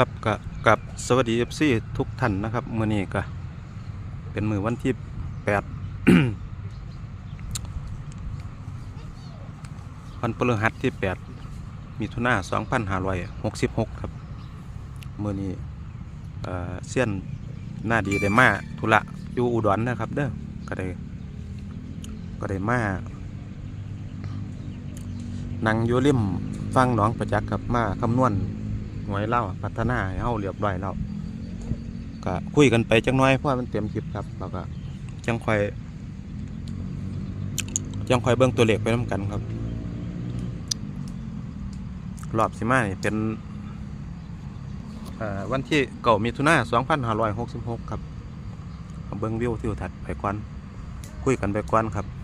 ครับกับกับสวัสดีเอฟซีทุกท่านนะครับมื้อนี้ก็เป็นมือวันที่แปดวันพฤหัสที่แปดมิถุนาสองพันห้าร้อยหกสิบหกครับมื้อนี้เอ่อเซียนหน้าดีได้มาธุระอยู่อุดรนะครับเด้อก็ได้ก็ได้มานั่งอยู่ริมฟังหนองประจักษ์กับมาคำนวณ หวยเล่าพัฒนาให้เฮาเรียบร้อยแล้วก็คุยกันไปจังน้อยเพราะมันเต็มคลิปครับแล้วก็จังคอยจังคอยเบิ่งตัวเลขไปนํกันครับรอบสิมานี่เป็นวันที่เก่ามิถุนา2566ครับเอาเบิ่งวิวทิวทัศน์ไปก่อนคุยกันไปก่อนครับครับ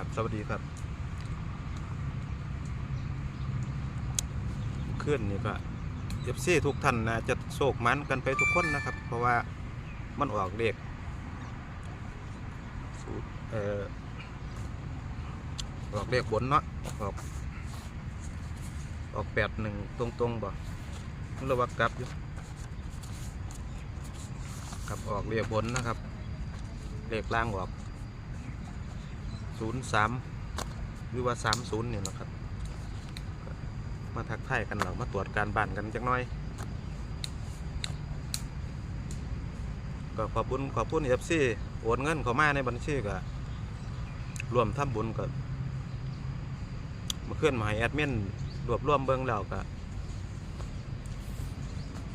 ครับ สวัสดีครับขึ้นนี่ก็เอฟซีทุกท่านนะจะโศกมันกันไปทุกคนนะครับ เพราะว่ามันออกเลขสูตรเอ่อออกเลขบนเนาะออกออกแปดหนึ่งตรงตรงบ่มันระวักกลับอยู่กลับออกเลขบนนะครับเลขล่างออก ศูนย์สามหรือว่าสามศูนย์เนี่ยนะครับ มาทักทายกันเรามาตรวจการบ้านกันจักหน่อย ก็ขอบคุญขอบคุณเอฟซีโอนเงินเข้ามาในบัญชีก็รวมทำบุญก็มาเคลื่อนมาให้แอดมินรวบรวมเบิ้องแล้วก็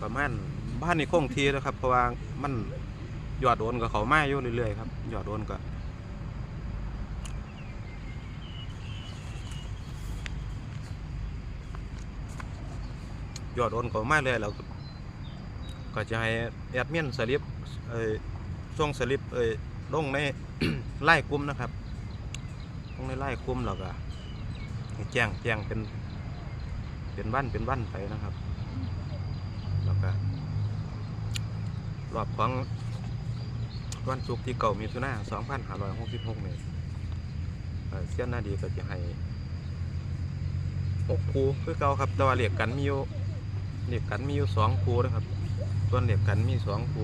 ประมาณบ้านนี้คงทีแล้วครับ เพราะว่ามันหยอดโอนกับเขามาอยู่เรื่อยๆครับหยอดโอนก็ ยอดโอนเขามาเลยเราก็จะให้แอดมินสลิปเอ้ยส่งสลิปเอ้ยลงในไล่กลุ่มนะครับลงในไล่กลุ่มเราก็แจ้งแจ้งเป็นเป็นวันเป็นวันไปนะครับแล้วก็รอบของวันศุกร์ที่เก่ามีทุนา2566เนี่ยหกสิบหกเอ่อเส้นหน้าดีก็จะให้หกคูคือเก่าครับแต่ว่าเรียกกันมีอยู่ เหล็กกันมีอยู่สองคูนะครับส่วนเหล็กกันมีสองคู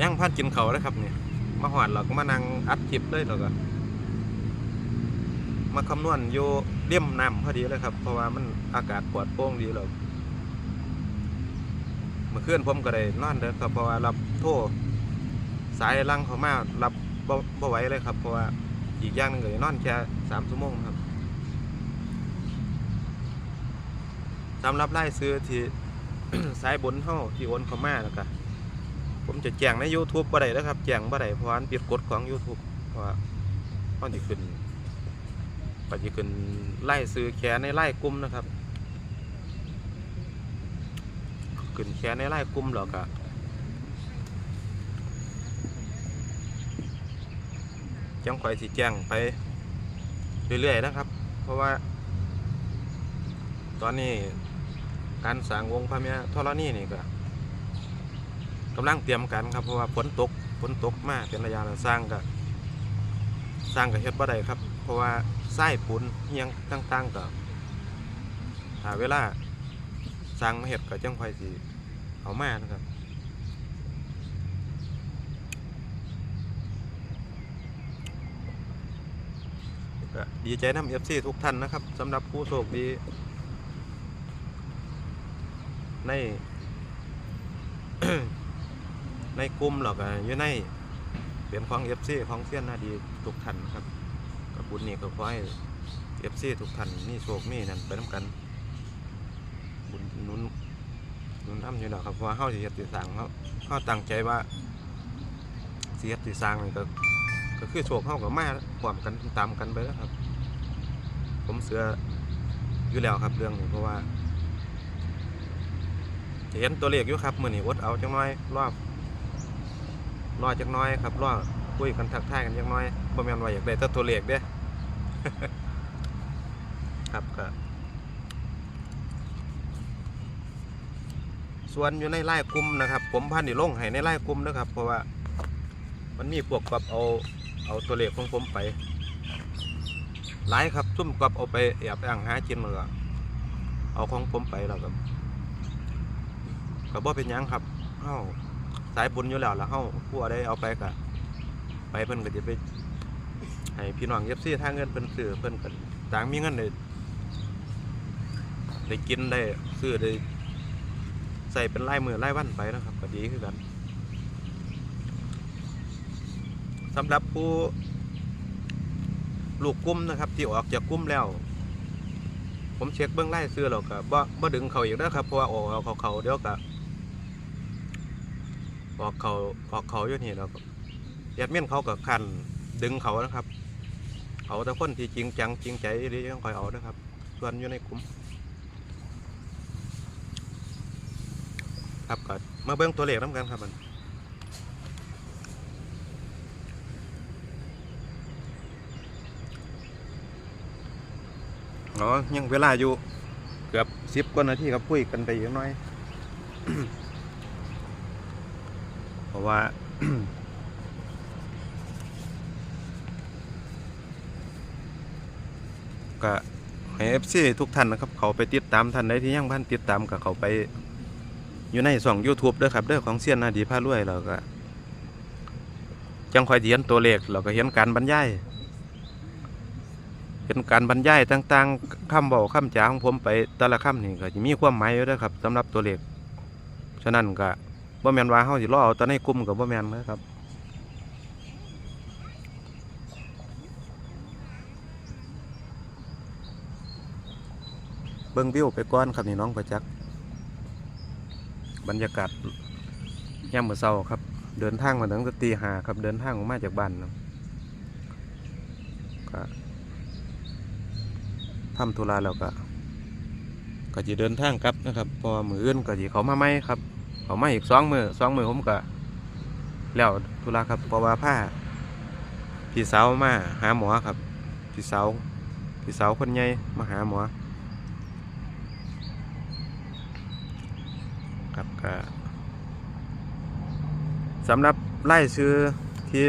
ย่างพันกินเขาแล้วครับเนี่ยมาหอดเราก็มานั่งอัดคลิปเลยเราก็มาคำนวณอยู่เลี่ยมน้ำพอดีเลยครับ เพราะว่ามันอากาศปลอดโปร่งดีเราเมื่อคืนผมก็ได้นอนเด้อครับเพราะว่ารับโทรสายลังเขามารับบ่ไหวเลยครับ เพราะว่าอีกอย่างหนึงก็ได้นอนแค่สามชั่วโมงครับ สำหรับไล่ซื้อที่สายบนเท่าที่โอนเข้ามาแล้วก็ผมจะแจ้งใน YouTube บ่ได้แล้วครับ แจ้งบ่ได้เพราะว่ามันผิดกฎของ YouTube เพราะว่าเขาจะขึ้นก็จะขึ้นไล่ซื้อแค่ในไล่กลุ่มนะครับขึ้นแค่ในไล่กลุ่มแล้วก็จังข่อยสิแจ้งไปเรื่อยๆนะครับ เพราะว่า ตอนนี้ การสร้างวงพระเมียธรณีนี่ก็กำลังเตรียมกันครับเพราะว่าฝนตกฝนตกมากเป็นระยะแล้วสร้างก็สร้างกับเฮ็ดบ่ได้ครับ เพราะว่าไส้ปูนเฮียงต่างๆก็หาเวลาสร้างมาเฮ็ดก็จังค่อยสิเอามานะครับดีใจนำ FC ทุกท่านนะครับสำหรับผู้โชคดี ใน ในกลุ่มหรอกอยู่ในเป็นของเอฟซีของเซียนนาดีทุกท่านครับกับบุญนี่ก็ขอให้เอฟซีทุกท่านนี่โชคนี่นั่นไปน้ำกัน บุญนุนนุนทำอยู่แล้วครับเพราะว่าเฮาสิเฮ็ดสิสร้างเฮาเฮาตั้งใจว่าสิเฮ็ดสิสร้างนี่ก็ก็คือโชคเฮาก็มาพร้อมกันตามกันไปแล้วครับ ผมเสืออยู่แล้วครับเรื่องนี้เพราะว่า เห็นตัวเลขอยู่ครับมือนี้อดเอาจังน้อยรอบรอจังน้อยครับรอคุยกันทักทายกันจังน้อยบ่แม่นว่าอยากได้แต่ตัวเลขเด้ครับก็ส่วนอยู่ในไล่กลุ่มนะครับ ผมพันนี่ลงให้ในไล่กลุ่มนะครับ เพราะว่ามันมีพวกกับเอาเอาตัวเลขของผมไปหลายครับซุ่มกับเอาไปแอบอ้างหากินเลยเอาของผมไปแล้วก็ ก็บ่เป็นยังครับเฮาสายบุญอยู่แล้วละเฮาผู้ใดเอาไปก็ไปเพิ่นก็จะไปให้พี่น้องเย็บซี่ทางเงินเพิ่นซื้อเพิ่นก็ต่างมีเงินได้ได้กินได้ซื้อได้ใส่เป็นรายมือรายวันไปนะครับก็ดีคือกันสำหรับผู้ลูกกุ้มนะครับ ที่ออกจากกุ้มแล้ว ผมเช็คเบื้องไล่ซื้อแล้วก็บ่บ่ดึงเขาอีกนะครับเพราะว่าออกเอาเขาเขาเดี๋ยวก็ ออกเขาออกเขาอยู่นี่แล้วก็แอดมินเขาก็คันดึงเขานะครับเอาแต่คนที่จริงจังจริงใจหรือยังคอยเอานะครับ ส่วนอยู่ในกลุ่มครับก็มาเบิ้งตัวเลขน้ำกันครับมันอ๋อยังเวลาอยู่เกือบสิบกว่านาทีครับคุยกันไปอีกหน้อย ราะว่า ก็ให้เอฟซีทุกท่านนะครับ เขาไปติดตามท่านใดที่ยังพันติดตามกับเขาไป อยู่ในสอง YouTube ด้อครับเด้อของเซียนนาดีพารวยเราก็ จังคอยเห็นตัวเลขเราก็เห็นการบรรยายเห็นการบรรยายต่างๆคำบอกคำจาของผมไปแต่ละคำนี่ก็จะมีความหมายอยู่ด้อครับสำหรับตัวเลขฉะนั้นก็ บ่แมนว่าเฮาสิรอเอาตอนในกลุ่มกับบ่แมนนะครับเบิ้งวิวไปก้อนครับนี่น้องประจักษ์บรรยากาศย่ำเมื่อเช้าครับ เดินทางมาถึงตีหาครับเดินทางออกมาจากบ้านนะก็ทำธุระแล้วก็ก็จะเดินทางกลับนะครับพอมืออื่นก็จะเขามาไม่ครับ เขามาอีกสองมือสองมือผมก็แล้วธุระครับเพราะว่าผ้าพี่สาวมาหาหมอครับพี่สาวพี่สาวคนใหญ่มาหาหมอครับก็สำหรับไล่ซื้อที่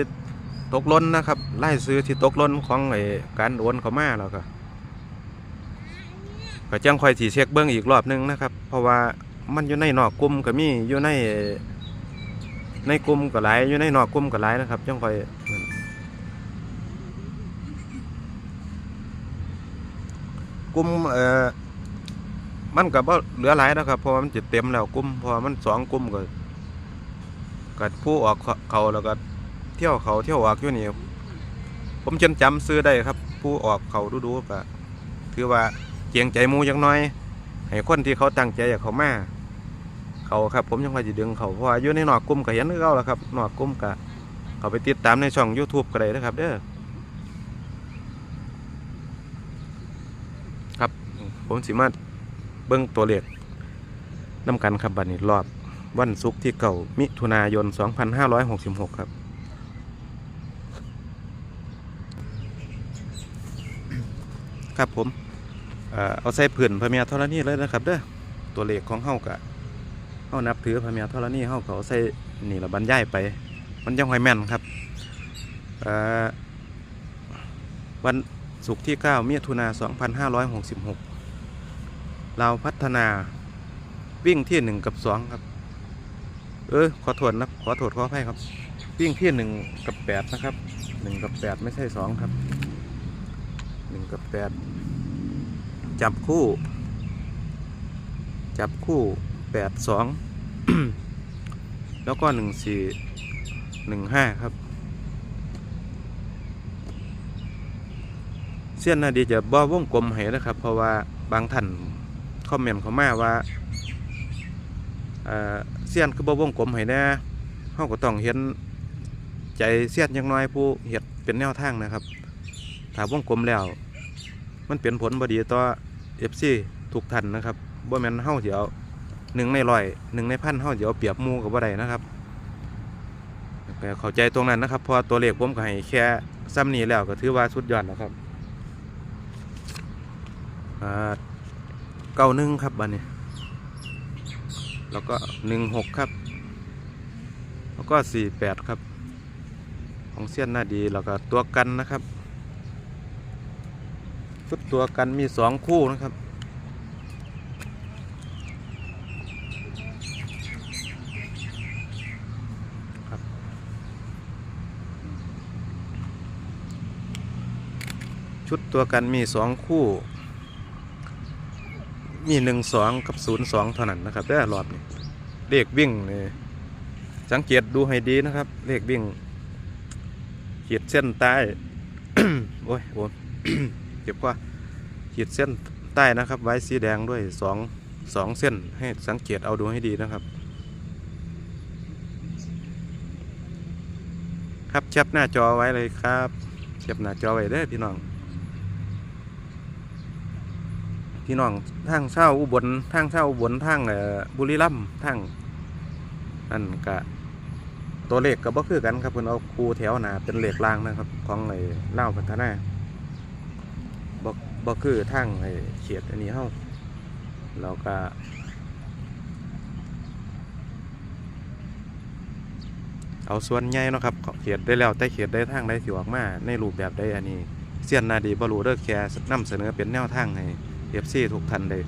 ตกล้นนะครับไล่ซื้อที่ตกล้นของไอ้การโอนเขามาแล้วก็ก็จังคอยสีเช็คเบื้องอีกรอบหนึงนะครับ เพราะว่า มันอยู่ในนอกกลุ่มก็มีอยู่ในในกลุ่มก็หลายอยู่ในนอกกลุ่มก็หลายนะครับจังคอยกลุ่มเอ่อมันก็บ่เหลือหลายนะครับเพราะมันจะเต็มแล้วกลุ่มเพราะมันสองกลุ่มก็ก็ผู้ออกเขาแล้วก็เที่ยวเขาเที่ยวออกอยู่นี่ผมจนจำซื้อได้ครับ ผู้ออกเขาดูๆก็ถือว่าเจียงใจมูจักหน้อย ให้คนที่เขาตั้งใจอยากเขามา เขาครับผมยังคอยจะดึงเขาเพราะว่าอยู่ในนอกกลุ่มก็เห็นเขาแล้วครับนอกกลุ่มก็เขาไปติดตามในช่อง YouTube ก็ได้นะครับ เด้อครับ ผมสิมาเบิ้งตัวเลขน้ำกันครับบัดนี้รอบวันศุกร์ที่เก่ามิถุนายน 2566 ครับครับผม เออเอาใส่ผื่นพระเมียธรณีเลยนะครับเด้อตัวเลขของเฮากะเฮานับถือพระเมียธรณีเฮาเอาใส่นี่ละบรรยายไป มันยังหอยแม่นครับวันศุกร์ที่ 9 มิถุนา 2566 เราพัฒนาวิ่งที่หนึ่งกับสองครับ เออ ขอโทษนะ ขอโทษขออภัยครับ วิ่งที่หนึ่งกับแปดนะครับหนึ่งกับแปดไม่ใช่สองครับหนึ่งกับแปดจับคู่ จับคู่แปดสอง แล้วก็หนึ่งสี่หนึ่งห้าครับ เส้นนาดีจะบ่วงกลมให้นะครับ เพราะว่าบางท่านคอมเมนต์เขามาว่าเสี้ยนคือบ่วงกลมให้แน่เฮาก็ต้องเห็นใจเสี้ยนยังน้อยผู้เฮ็ดเป็นแนวทางนะครับถ้าวงกลมแล้ว มันเป็นผลบดีต่อ FC ทุกท่านนะครับบ่แมนเฮาสิเอา หนึ่งในร้อยหนึ่งในพันเฮาสิเอาเปรียบมูก็บ่ได้นะครับเข้าใจตรงนั้นนะครับพราะว่าตัวเลขผมก็ให้แค่ซ้ำนี้แล้วก็ถือว่าสุดยอดแล้วครับเก้าหนึ่งครับบันนี้ แล้วก็หนึ่งหกครับ แล้วก็สี่แปดครับ ของเสี้ยนหน้าดีแล้วก็ตัวกันนะครับชุดตัวกันมีสองคู่นะครับ ชุดตัวกันมีสองคู่ มีหนึ่งสองกับศูนย์สองเท่านั้นนะครับได้อรอบนี้เลขวิ่งนี่สังเกตดูให้ดีนะครับ เลขวิ่งขีดเส้นใต้โอ้ยโอ้เจ็บว่าขีดเส้นใต้นะครับ ไว้สีแดงด้วยสองสองเส้นให้สังเกตเอาดูให้ดีนะครับ ครับแคปหน้าจอไว้เลยครับแคปหน้าจอไว้เด้พี่น้อง พี่น้องทางเช่าอุบลทางเช่าอุบลทางบุรีรัมย์ทางนั่นกะตัวเลขก็บ่คือกันครับเพิ่นเอาคูแถวหนาเป็นเลขล่างนะครับ ของไอ้เล่าพัฒนาบ่บ่คือทางไอ้เขียดอันนี้เฮาเราก็เอาส่วนใหญ่เนาะครับเขียดได้แล้วแต่เขียดได้ทางได้สิออกมาในรูปแบบใดอันนี้เสียนนาดีบ่รู้เด้อแค่นำเสนอเป็นแนวทางให้ FC ทุกท่านได้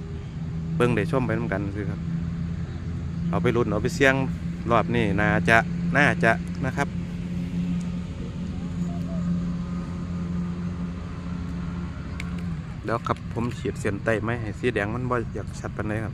เบิ่งได้ชมไปนำกันคือครับ เอาไปลุ้นเอาไปเสี่ยงรอบนี้น่าจะน่าจะนะครับแล้วครับผมเขียดเส้นใต้ไม้ให้สีแดงมันบ่อยากชัดปานใดครับ